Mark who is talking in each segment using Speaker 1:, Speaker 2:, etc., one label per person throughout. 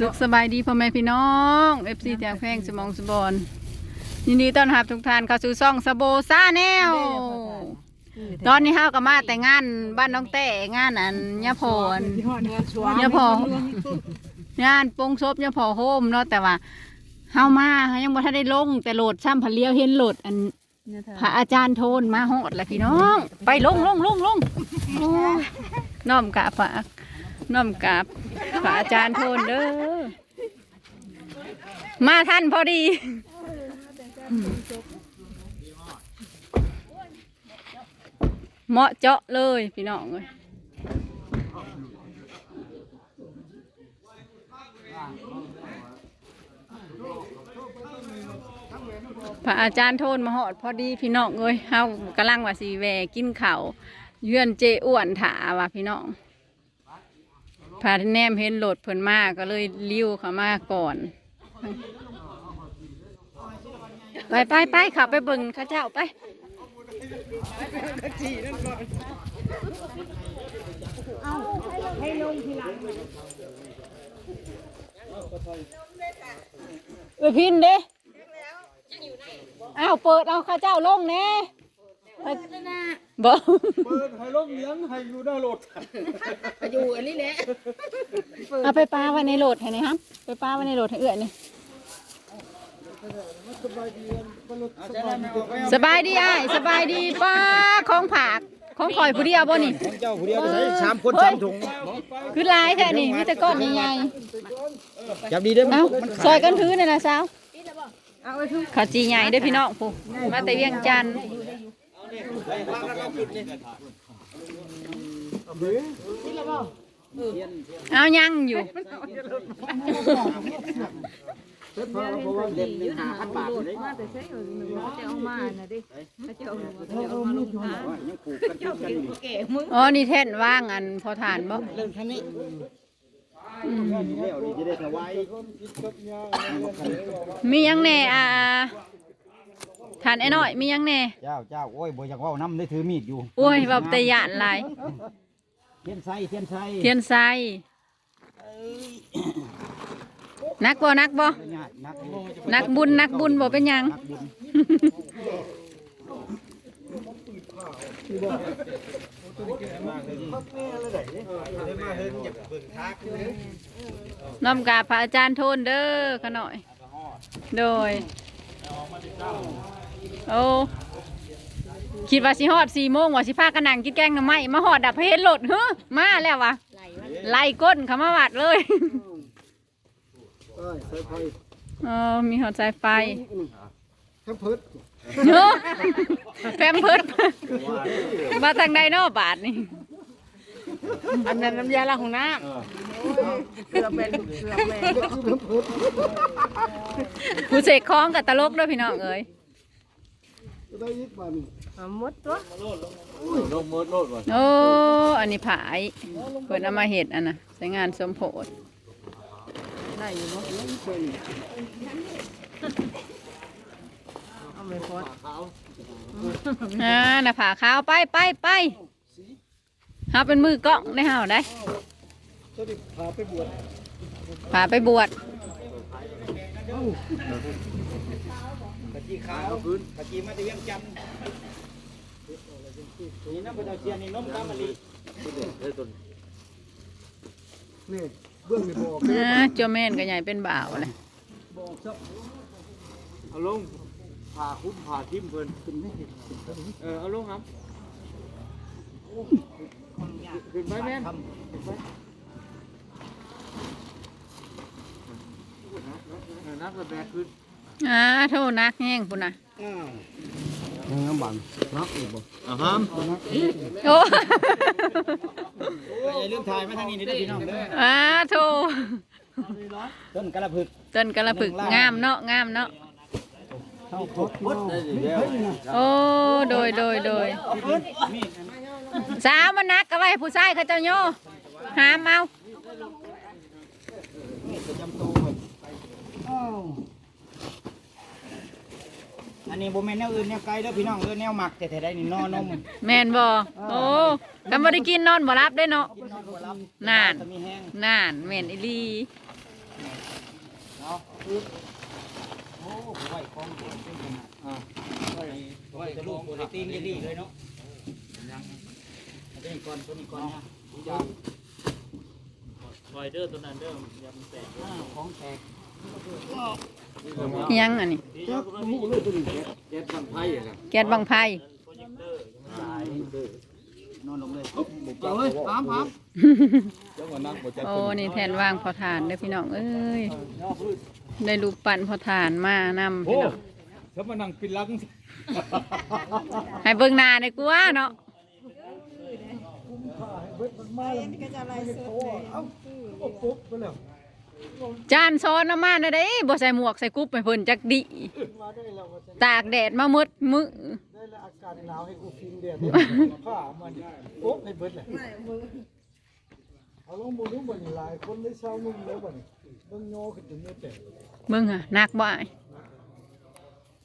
Speaker 1: สุขสบายดีพ่อแม่พี่น้อง FC แจงแพงสมองสบอนยินดีต้อนรับทุกท่านเข้าสู่ซ่องสโบซ่าแนวตอนนี้เฮาก็มาแต่งานบ้านน้องแต่งานอันยะพรยะพองานปงศพยะพอโฮมเนาะแต่ว่าเฮามาเฮายังบ่ทันได้ลง แต่โหลดซ้ำพะเลียวเห็นโหลดอันพระอาจารย์โทนมาฮอดแล้วพี่น้อง ไปลงลงลงลงโอ้ยน้อมกราบฝาก น้อมกราบพระอาจารย์โทนเด้อ มาท่านพอดี เหมาะเจาะเลยพี่น้องเลยพระอาจารย์โทนมาหอดพอดีพี่น้องเอ้ยเฮากำลังว่าสีแวกินข้าวเยือนเจอ้วนถาว่าพี่น้อง พาแนมเห็นโหลดเพิ่นมากก็เลยลิ้วเขามาก่อน ไปไปไปขับไปเบิ่งข้าเจ้าไปเออพินเด้อ้าวเปิดเอาข้าเจ้าลงแน่ บอก
Speaker 2: เปิดให้ลมเลี้ยงให้อยู่หน้ารถ
Speaker 3: อยู่อันนี้แหละ
Speaker 1: เอาไปปลาไว้ในโหลดให้หนะครับไปปลาไว้ในโหลดให้เอื้อนี่สบายดีอ้ายสบายดีป้าของผักของข่อยผู้เดียวบ่นี่
Speaker 2: ของเจ้าผู้เดียวใช้สามคน
Speaker 1: เฮ้ย
Speaker 2: สามถุง
Speaker 1: คือหลายแท้นี่มีแต่ก้อนใหญ่
Speaker 2: จับดีเด้อ
Speaker 1: ๆ
Speaker 2: มัน
Speaker 1: เอ้า
Speaker 2: มัน
Speaker 1: ซอยกันถือนี่นะสาวข้าวจีใหญ่เด้อพี่น้องผู้มาแต่เวียงจันทน์ เอายังอยู่
Speaker 3: แก่มึง
Speaker 1: อ๋อนี่แท่นว่างอันพอทานบ่
Speaker 2: เรื่องคันนี้
Speaker 1: อืม
Speaker 2: เดี๋ยวนี้จะได้ถวาย
Speaker 1: มียังแน่อ่า ทานไอ้น้อยมียังแหน่
Speaker 2: เจ้าเจ้าโอ้ยบ่อยากเว่าน้ำได้ถือมีดอยู่
Speaker 1: โอ้ยแบบแต่ยานหลาย
Speaker 2: เทียนไส้เทียนไส้
Speaker 1: เทียนไซนักบ่นักบ่
Speaker 2: ญาตินัก
Speaker 1: นักบุญนักบุญบ่เป็นหยัง
Speaker 2: นักบุญ
Speaker 1: น้อมกราบพระอาจารย์โทนเด้อขะหน่อย โดย โอ้คิดว่าสิฮอดสี่โมงว่าสิพากันนั่งกินแกงหน่อไม้มาฮอดดับเพชรโหลดเฮ้อมาแล้ววะไล่ก้นเขามาวัดเลย
Speaker 2: เอ้ยใส่ไฟ
Speaker 1: เออมีหอดสายไฟ
Speaker 2: ทั้งเพิด
Speaker 1: เนอะแฟมเพิดมาทางใดเนอบาทนี่
Speaker 3: อันนั้นน้ำยาล้างห้องน้ำเกลือเป็นเกลือเป็น
Speaker 1: ผู้เสกคล้องกับตลกด้วยพี่น้องเอ้ย
Speaker 2: ได้ยิบมัน
Speaker 3: เอาหมดตัว
Speaker 2: ลงมืดโลดว่ะ
Speaker 1: โอ้อันนี้ผายเพิ่นเอามาเห็ดอันน่ะใช้งานสมโพธิ
Speaker 3: ได้อยู่เนาะเอาไม่พอ
Speaker 1: อ่าน่ะผ่าขาวไปไปไปเฮาเป็นมือกล้องได้เฮาได้
Speaker 2: จะได้พาไปบวช
Speaker 1: ผ่าไปบวช
Speaker 2: ตะ กี้ขาวพื้นตะกี้มาจะเวียงจันทน์นี่น้ำพระเจ้าเชียนนี่น้มกามะลินี่เบื้องนี่บอก
Speaker 1: อ่าเจ้าแม่นก็ใหญ่เป็นบ่าวเลย
Speaker 2: บอกซับเอาลงผ่าคุ้มผ่าทิ่มเพิ่นขึ้นไม่เห็นเออเอาลงครับขึ้นไปแม่นเออนักระแบกขึ้น
Speaker 1: อ่าโทษนักแห้งพุ่นน่ะ
Speaker 2: น้ำบังนักอีกบ่อ่าฮะ
Speaker 1: โอ้
Speaker 2: อย่าลืมถ่ายมาทางนี้นี่พี่น้องเด้อ
Speaker 1: อ่าโทษ
Speaker 2: ต้นกระพึก
Speaker 1: ต้นกระปึกงามเนาะงามเนาะ
Speaker 2: เข้าพดพดได้ดีแล้ว
Speaker 1: โอ้โดยโดยโดยสาวมันนักเอาไว้ให้ผู้ชายเขาเจ้าโยหามเอา
Speaker 2: ประจำตัวอั นนี้บ่แม่นแนวอื่นแนวไกลเด้อพี่น้องเด้อแนวหมักแต่แท้ๆนี่นอนนม
Speaker 1: แม่นบ่โอ้กันบ่ได้กินนอนบ่รับได้เนาะ
Speaker 2: กินนอน
Speaker 1: นาน
Speaker 3: จะมีแห้ง
Speaker 1: นานแม่นอีหลี
Speaker 3: เนาะคือโอ้ไหวคล้องเป็นขนาด
Speaker 2: อ่า
Speaker 3: ไหวจะลูกโปรตีนจะดีเลยเนาะอันนี้ก่อนตัวนี้ก่อนนะยาว
Speaker 4: คอยเดอร์ตัวนั้นเดอร์ยำแตก
Speaker 3: อ่าของแตก
Speaker 1: อิห ยังอันนี้
Speaker 4: ที่ยกมันมี
Speaker 2: แก๊สบังไพ่อะครับ
Speaker 1: แก๊สบังไฟ
Speaker 4: โปรเจคเตอร์
Speaker 3: ตายนอนลงเลย
Speaker 2: เอาเฮ้ยพามพามจังหวะนั่งบ่จัด
Speaker 1: โอ้นี่แทนว่างพอทานเด้อพี่น้องเอ้ย
Speaker 2: ย่อพื้น
Speaker 1: ได้รูปปั้นพอทานมานำ
Speaker 2: โอ้
Speaker 1: พี่น้อง
Speaker 2: ถ้ามานั่งปิดหลัง
Speaker 1: ให้เบิ่งหน้าได้กว่าเนาะจานซ้อนน้ำมันได้เด้บ่ใส่หมวกใส่กุ๊บให้เพิ่นจักดิตากแดดมาหมดมื้อ
Speaker 5: ได้แล้วอากาศหนาวให้กูฟินเดียดผ้ามันโอ๊บให้เบิดเลยเอาลงบนนู้นบนหลายคนได้เช่านุ่มแล้วบ่นี่เบิ่งโยขึ้นถึงไม่แตก
Speaker 1: เบิ่งอะหนักบ่อ้าย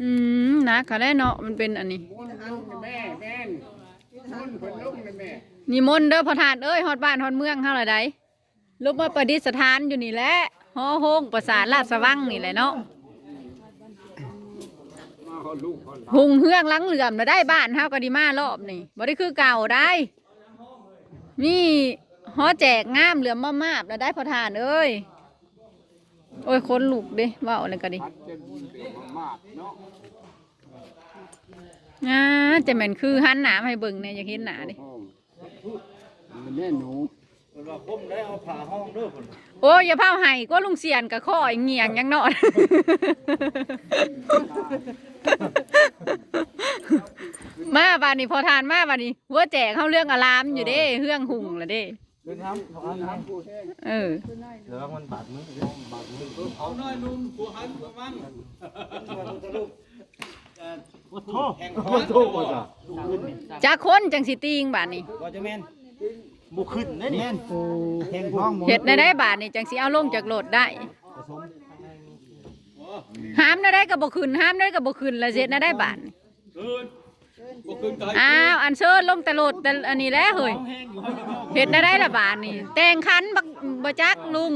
Speaker 1: อืมหนักค่ะแล้เนาะมันเป็นอันนี้
Speaker 3: แม่แม่นมันคนลุกเลยแม่
Speaker 1: นิมนต์เด้อพอทานเอ้ยฮอดบ้านฮอดเมืองเฮาละใดลูกมาประดิษฐานอยู่นี่แหละ ฮอโฮงประสาทราชสวังนี่แหละเนาะ
Speaker 2: มาเขาลูกเขาหลาน
Speaker 1: หุงเฮืองหลังเหลื่อมน่ะได้บ้านเฮาก็ดีมารอบนี่บ่ได้คือเก่าได้ นี่ฮอแจกงามเหลื่อมมามาบแล้วได้พอทานเอ้ยโอ้ยคนลุกเด้เว้าอะไรก็ดิ
Speaker 2: พัดเต็มเต็มมากเนาะ
Speaker 1: อ่าจะแม่นคือหันหน้ามาให้เบิ่งเนี่ยอยากเห็นหน้าดิ
Speaker 2: มันแน่หนู มันว่าคมได้เอาผ่าห้องเด้อพุ่น
Speaker 1: โอ้ยอย่าเผาให้ก็ลุงเสียนกับข้ออีเงียงยังนอนมาบานนี้พอทานมาบานนี้หัวแจกเข้าเรื่องอารามอยู่เด้เรื่องหุงละเด้
Speaker 5: เดินน้ำเอาน้ำ
Speaker 1: เออ
Speaker 5: เหลือมันบาดมือบาดมือ
Speaker 2: เอาน้อยนุ่มผัวหันผัวมัน
Speaker 3: โอ้โหแห้ง
Speaker 2: โอ้โหจ้ะ
Speaker 1: จากคนจังสิติงบานนี้
Speaker 3: ก็จะแม่น บุขึ้นนะนี่แม่นแห้งท้องหมด
Speaker 1: เห็ดในได้บานนี้จังสิเอาลงจากโหลดได้
Speaker 3: ผสม
Speaker 1: ห้ามได้ได้กับบ่ขึ้นห้ามได้กับบ่ขึ้นแล้วเสร็จในได้บานนี้
Speaker 2: คืนบ่คืนตาย
Speaker 1: อ้าวอันเชิญลงแต่โหลดแต่อันนี้แหล้วเฮ้ย
Speaker 3: แห้งอยู่ให้กระโดด
Speaker 1: เห็ดได้ได้ละบานนี้แต่งคันบักบ่จักลุง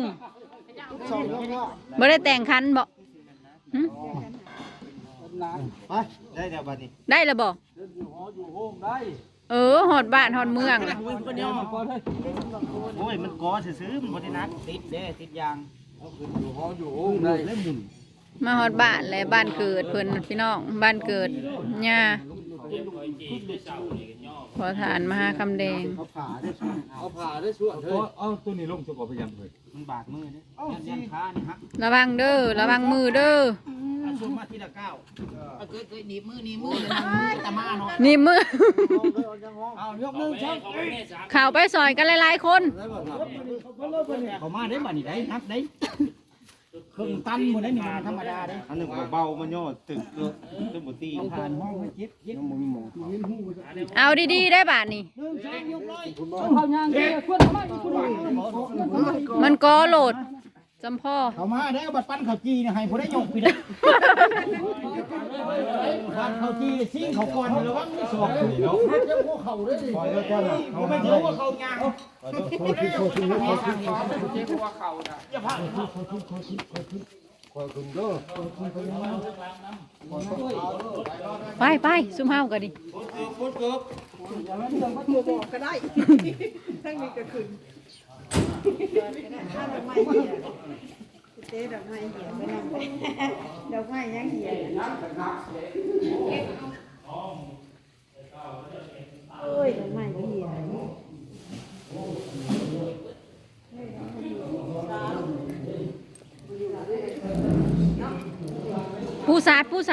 Speaker 5: สองแล้วก็
Speaker 1: บ่ได้แต่งคันบ่หึ
Speaker 5: ไปได้แล้วบัดนี้
Speaker 1: ได้ละบ่
Speaker 2: อยู่หออยู่โฮมได้
Speaker 1: เออหอดบ้านหอดเมืองน่ะ
Speaker 3: มันก็ย่อโอ้ยมันก้อซื้อๆมันบ่ได้นักติดเด้ติดยาง
Speaker 2: อยู่หออยู่โฮมได้
Speaker 3: แล้วหมุน
Speaker 1: มาหอดบ้านและบ้านเกิดเพิ่นพี่น้องบ้านเกิดย่าขอฐานมหาคำแดง
Speaker 5: เอาผ่าได้ช่วย
Speaker 2: เอาผ่าได้ช่วยเฮ้ยเอาตัวนี้ลงซะก่อนไปยังเลย
Speaker 3: มันบาดมือเนี่ยยันขานี่ฮัก
Speaker 1: ระวังเด้อระวังมือเด้อ
Speaker 3: เอาช่วงมาทีละก้าวเอาเกิดเกิดหนีบมือหนีบมือเลยนะตะมาเนาะ
Speaker 1: นี่มือ
Speaker 3: เอายกมือช่อง
Speaker 1: เข้าไปซอยกันหลายๆคน
Speaker 3: เขามาได้บ่นี่ได้ฮักได้เครื่องตันหมดได้นี่มันธรรมดาเด้
Speaker 5: อันนึงเบามันย่อตึกเกิดตึกบ่ตี
Speaker 3: ต้องผ่านห้องให้จิบจิบ
Speaker 5: มันมีหมอง
Speaker 1: เอาดีๆได้บาทนี่มันก็โหลด จำพ่อ
Speaker 3: เขามาได้บัดปั้นเขาจีเนี่ยให้ผู้ได้ยกไปได้ปั้นเขาจีซิ่งเขาก่อนระวังไม่สอบถูกเนาะ
Speaker 5: ปล่อยแล้วจ้าน่ะ
Speaker 3: เขาไม่รู้ว่าเขายาง
Speaker 5: โคตรโคตรโคตรโคตรโคตรคอยคุณเด้อ
Speaker 1: ไปไปซุ่มเฮากันดิ
Speaker 6: เต้ดอกไม้เหี่ยวไปนั่งดอกไม้ยังเหี่ยวโอ้ยดอกไม้เหี่ย
Speaker 1: ผู้สาดผู้ส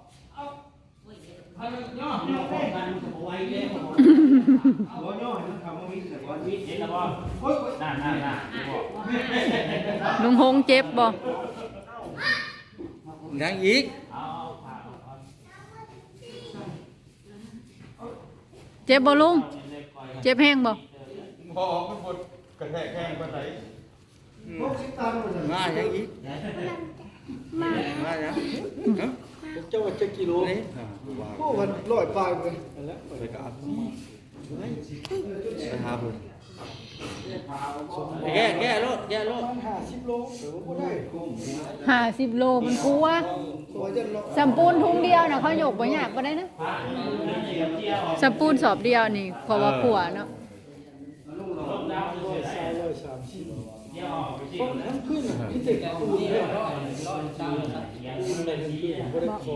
Speaker 1: ลุงหงเจ็บบ่
Speaker 2: ยังอีก
Speaker 1: เจ็บบ่ลุง เจ็บแห้งบ่
Speaker 2: พอมันบดกระแทกแข้งไปไหน
Speaker 5: พวกสิตามมัน
Speaker 2: มายังอีกมามายัง
Speaker 5: เจ้าว่าจะกิโล
Speaker 2: นี่
Speaker 5: โอ้วันร้อยปลายเลยนั่นแหละ
Speaker 2: ไปกับไปหาเพิ่นแก้แก้รถแก้รถ
Speaker 5: มันห้าสิบโลเดี๋ยวผมได้
Speaker 1: ห้าสิบโลมันกลัว
Speaker 5: ตัวยันโล
Speaker 1: สัมปูนทุงเดียวนะเขาหยกบ่ยากบ่ได้นะสัมปูนสอบเดียวนี่เพราะว่าขัวเนาะ
Speaker 5: ร้อยสามร้อยสามสิบเพราะทั้งขึ้นที่เด็กตูนเนี่ยตูน อะไรทั้งขึ้นผมก็ได้ขอ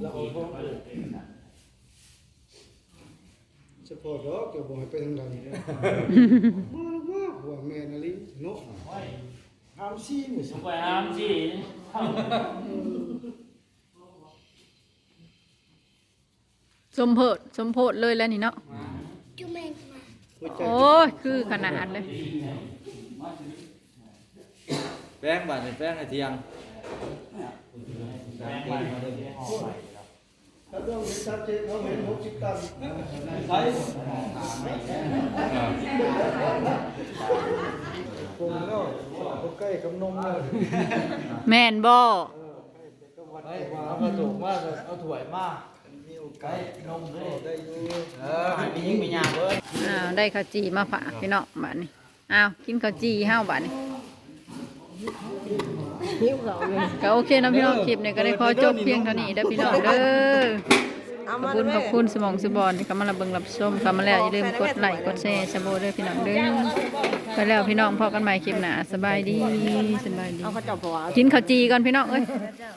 Speaker 5: แล้วเอาท้องเฉพาะดอกเกี่ยวบ่ให้ไปทางใดมาว่าหัวแม่นาลีเนาะหามซี่มื้อ
Speaker 4: ไปหามสิ
Speaker 1: สมโพธสมโพธเลยแล้วนี่เนาะ
Speaker 5: หัวใจ
Speaker 1: โอ้ยคือขนาดเลย
Speaker 2: แป้งบาดนี่แป้งไอ้เทียง
Speaker 5: ถ้าต้องเห็น ชัดเจนเขาเห็น60ตันใช่ผมแล้วเขาใกล้กับนมแล้ว
Speaker 1: แม่นบ่
Speaker 2: เอากระตุกมากเลยเอาถ้วยมาก
Speaker 5: มีโอกาสนมได้อยู่
Speaker 2: เออให้มียิงมีหยาเบิ้ล
Speaker 1: อ้าวได้ข้าวจีมาฝากพี่น้องบัดนี้อ้าวกินข้าวจีห้าวบัดนี้
Speaker 3: หิวเขาเลย
Speaker 1: ก็โอเคเนาะพี่น้องคลิปเนี่ยก็ได้ขอจบเพียงเท่านี้เด้อพี่น้องเด้อ
Speaker 3: เอา
Speaker 1: ขอ
Speaker 3: มา
Speaker 1: บคุณ
Speaker 3: เลย
Speaker 1: ขอบคุณสมองสบอนที่เข้ามารับเบิ่งรับชมเข้ามาแล้วอย่าลืมกดไลค์กดแชร์ชาโบเด้อพี่น้องเด้อไปแล้วพี่น้องพอกันใหม่คลิปหน้าสบายดีสบายดี
Speaker 3: เอาเขาเจับหัว
Speaker 1: กินข้าวจีก่อนพี่น้องเอ้ย